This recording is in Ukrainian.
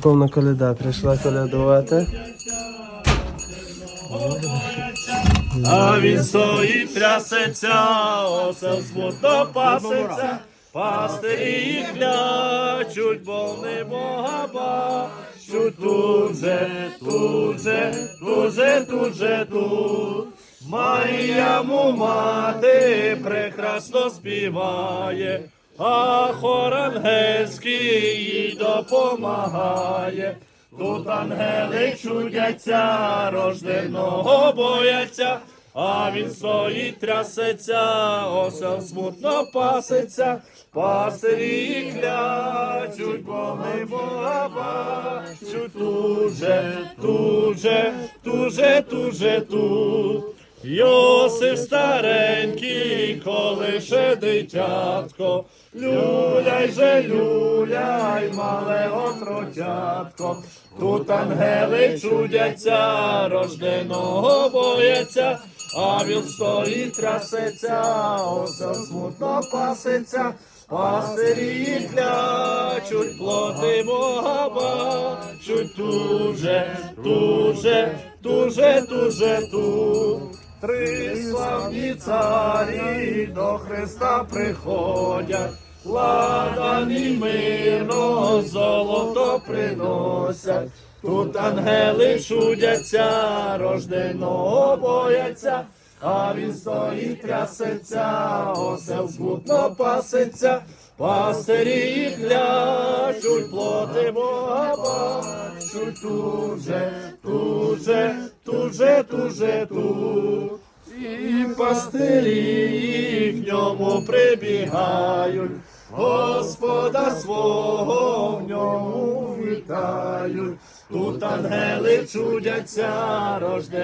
Повна коляда прийшла колядувати. А він стоїть, трясеться, осел смутно пасеться, пастирі клячуть, бо не Бога бачуть. Тут же, тут же, тут же, тут же, тут. Маріяму мати прекрасно співає, а хор ангельський допомагає. Тут ангели чудяться, рожденого бояться, а він стоїть, трясеться, осел смутно паситься, пастирі клячуть, бо не Бога бачуть. Тут же, тут же, тут тут. Старенький, коли ще дитятко, люляй же, люляй, мале отрочатко. Тут ангели чудяться, рожденого бояться, а він стоїть, трясеться, осел смутно паситься, пастирі клячуть, плоти Бога бачуть, тут же, тут же, тут Три славні царі до Христа приходять, ладані мирно золото приносять. Тут ангели чудяться, рожденого бояться, а він стоїть, трясеться, осел смутно паситься, пастирі клячуть, плоти Бога бачуть, тут же, тут же, тут же, тут. І пастирі їхньому прибігають, Господа свого в ньому вітають. Тут ангели чудяться, рожде.